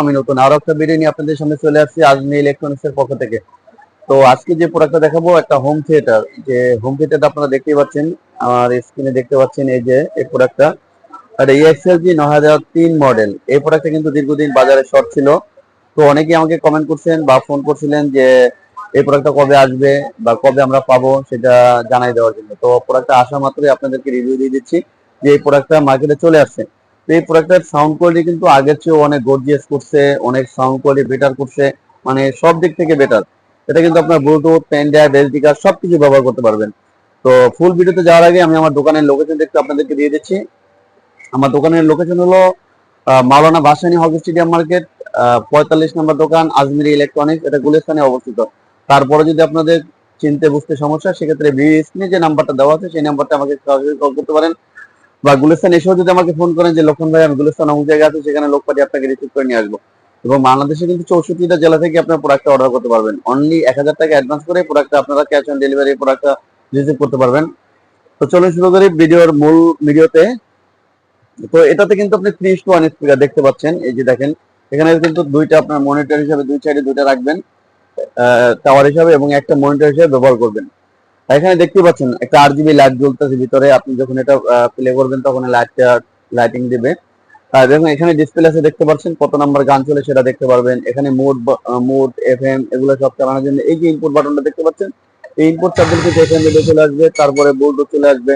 আমি নতুন একটা আপনাদের সামনে চলে আসছি আজমি পক্ষ থেকে। তো আজকে যে প্রোডাক্টটা দেখাবো, একটা হোম থিয়েটার যে হোম আপনারা পাচ্ছেন, আমার স্ক্রিনে দেখতে পাচ্ছেন এই যে, এই প্রোডাক্টটা এটা নয় হাজার তিন মডেল এই প্রোডাক্টটা কিন্তু দীর্ঘদিন বাজারে শর্ট ছিল। তো অনেকেই আমাকে কমেন্ট করছেন বা ফোন করছিলেন যে, এই প্রোডাক্টটা কবে আসবে বা কবে আমরা পাবো সেটা জানাই দেওয়ার জন্য। তো প্রোডাক্টটা আসা মাত্রই আপনাদেরকে রিভিউ দিয়ে দিচ্ছি যে এই প্রোডাক্টটা মার্কেটে চলে আসছে। এই প্রোডাক্টের সাউন্ড কোয়ালিটি কিন্তু আগের চেয়েও অনেক গর্জিয়াস করছে, অনেক সাউন্ড কোয়ালিটি বেটার করছে মানে সব দিক থেকে বেটার এটা কিন্তু আপনার Bluetooth pen drive SD card সবকিছু ব্যবহার করতে পারবেন। তো ফুল ভিডিওতে যাওয়ার আগে আমি আমার দোকানের লোকেশন দেখতে আপনাদেরকে দিয়ে দিচ্ছি। আমার দোকানের লোকেশন হলো Maulana Bhasani hockey stadium market পঁয়তাল্লিশ নম্বর দোকান, আজমিরি ইলেকট্রনিক্স এটা গুলিস্তানে অবস্থিত। তারপরে যদি আপনাদের চিনতে বুঝতে সমস্যা, সেক্ষেত্রে ভিডিও যে নাম্বারটা দেওয়া আছে, সেই নাম্বারটা আমাকে কল করতে পারেন। বা গুলিস্তান এসেও যদি আমাকে ফোন করেন যে, লক্ষণ ভাই, আমি গুলিস্তান অমুক জায়গায় আছে, সেখানে লোক পাঠিয়ে আপনাকে রিসিভ করে নিয়ে আসব। এবং বাংলাদেশে কিন্তু চৌষট্টিটা জেলা থেকে আপনার প্রোডাক্টটা অর্ডার করতে পারবেন। অনলি এক হাজার টাকা অ্যাডভান্স করে প্রোডাক্টটা আপনারা ক্যাশ অন ডেলিভারি প্রোডাক্টটা রিসিভ করতে পারবেন। তো চলুন শুরু করি ভিডিওর মূল ভিডিওতে। তো এটাতে কিন্তু আপনি থ্রি টু ওয়ান স্পিকার দেখতে পাচ্ছেন। এই যে দেখেন, এখানে কিন্তু দুইটা আপনার মনিটর হিসাবে দুই সাইডে দুইটা রাখবেন টাওয়ার হিসাবে এবং একটা মনিটর হিসাবে ব্যবহার করবেন। এখানে দেখতে পাচ্ছেন, একটা আর জিবি লাইট জ্বলতেছে ভিতরে। আপনি যখন এটা প্লে করবেন তখন লাইটটা লাইটিং দিবে। আর দেখুন, এখানে ডিসপ্লে আছে, দেখতে পাচ্ছেন কত নাম্বার গান চলে সেটা দেখতে পারবেন। এখানে মুড মুড এফএম এগুলো সব চালানোর জন্য এই যে ইনপুট বাটনটা দেখতে পাচ্ছেন, এই ইনপুট চাপলে কিন্তু এফএম রেডিও চলে আসবে, তারপরে ব্লুটুথ চলে আসবে।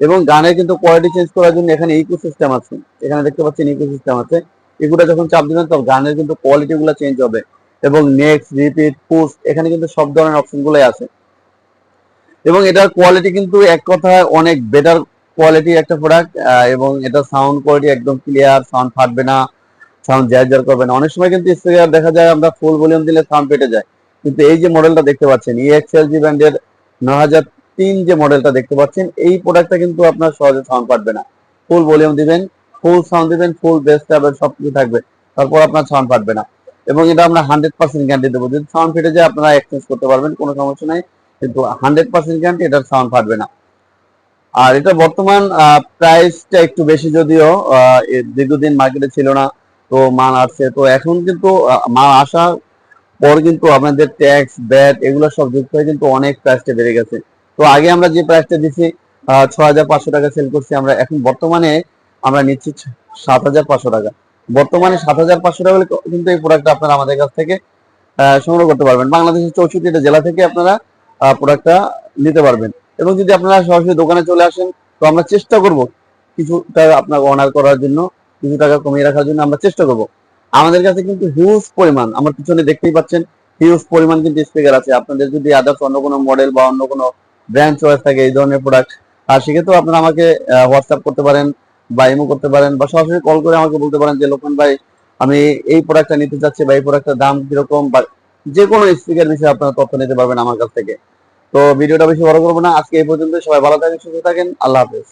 এবং গানের কিন্তু কোয়ালিটি চেঞ্জ করার জন্য এখানে ইকো সিস্টেম আছে। এখানে দেখতে পাচ্ছেন ইকো সিস্টেম আছে। ইকোটা যখন চাপ দিবেন, তখন গানের কিন্তু কোয়ালিটি গুলো চেঞ্জ হবে। এবং নেক্সট রিপিট পুশ এখানে কিন্তু সব ধরনের অপশন গুলোই আছে। এবং এটার কোয়ালিটি কিন্তু এক কথায় অনেক বেটার কোয়ালিটি একটা প্রোডাক্ট এবং এটা সাউন্ড কোয়ালিটি একদম ক্লিয়ার সাউন্ড ফাটবে না সাউন্ড জ্যার জ্যার করবে না। অনেক সময় কিন্তু স্পিকার দেখা যায় আমরা ফুল ভলিউম দিলে সাউন্ড পেটে যায়। কিন্তু এই যে মডেলটা দেখতে পাচ্ছেন E ইএক্সএলজি ব্র্যান্ডের নয় হাজার তিন যে মডেলটা দেখতে পাচ্ছেন, এই প্রোডাক্টটা কিন্তু আপনার সহজে সাউন্ড পাঠবে না। ফুল ভলিউম দিবেন ফুল সাউন্ড দিবেন ফুল বেস ট্যাবের সবকিছু থাকবে, তারপর আপনার সাউন্ড পাঠবে না। এবং এটা আমরা হান্ড্রেড পার্সেন্ট গ্যারান্টি দেবো। যদি সাউন্ড ফেটে যায়, আপনারা এক্সচেঞ্জ করতে পারবেন, কোনো সমস্যা নাই। কিন্তু হান্ড্রেড পার্সেন্ট গ্যারান্টি এটার সাউন্ড ফাটবে না। আর এটা বর্তমান প্রাইসটা একটু বেশি যদিও দীর্ঘদিন মার্কেটে ছিল না, তো মাল আসছে। তো এখন কিন্তু মাল আসার পর কিন্তু আপনাদের ট্যাক্স ব্যাট এগুলো সব যুক্ত হয়ে কিন্তু অনেক প্রাইসটা বেড়ে গেছে। তো আগে আমরা যে প্রাইসটা দিচ্ছি ছ হাজার পাঁচশো টাকা সেল করছি আমরা, এখন বর্তমানে আমরা নিচ্ছি সাত হাজার পাঁচশো টাকা। বর্তমানে সাত হাজার পাঁচশো টাকা কিন্তু এই প্রোডাক্টটা আপনারা আমাদের কাছ থেকে সংগ্রহ করতে পারবেন। বাংলাদেশের চৌষট্টিটা জেলা থেকে আপনারা প্রোডাক্টটা নিতে পারবেন। এবং যদি আপনারা সরাসরি দোকানে চলে আসেন, তো আমরা চেষ্টা করব কিছু টাকা আপনাকে অনার করার জন্য, কিছু টাকা কমিয়ে রাখার জন্য আমরা চেষ্টা করব। আমাদের কাছে কিন্তু হিউজ পরিমাণ, আমার পিছনে দেখতেই পাচ্ছেন হিউজ পরিমাণ কিন্তু স্পিকার আছে। আপনাদের যদি আদার্স অন্য কোনো মডেল বা অন্য কোনো ব্র্যান্ড চয়েস থাকে এই ধরনের প্রোডাক্ট আর সেক্ষেত্রেও আপনারা আমাকে হোয়াটসঅ্যাপ করতে পারেন বা ইমো করতে পারেন বা সরাসরি কল করে আমাকে বলতে পারেন যে লোকন ভাই, আমি এই প্রোডাক্টটা নিতে চাচ্ছি বা এই প্রোডাক্টের দাম কীরকম বা যে কোনো স্পিকার বিষয়ে আপনারা তথ্য নিতে পারবেন আমার কাছ থেকে। তো ভিডিওটা বেশি বড় করব না। আজকে এই পর্যন্ত সবাই ভালো থাকেন, সুস্থ থাকেন। আল্লাহ হাফেজ।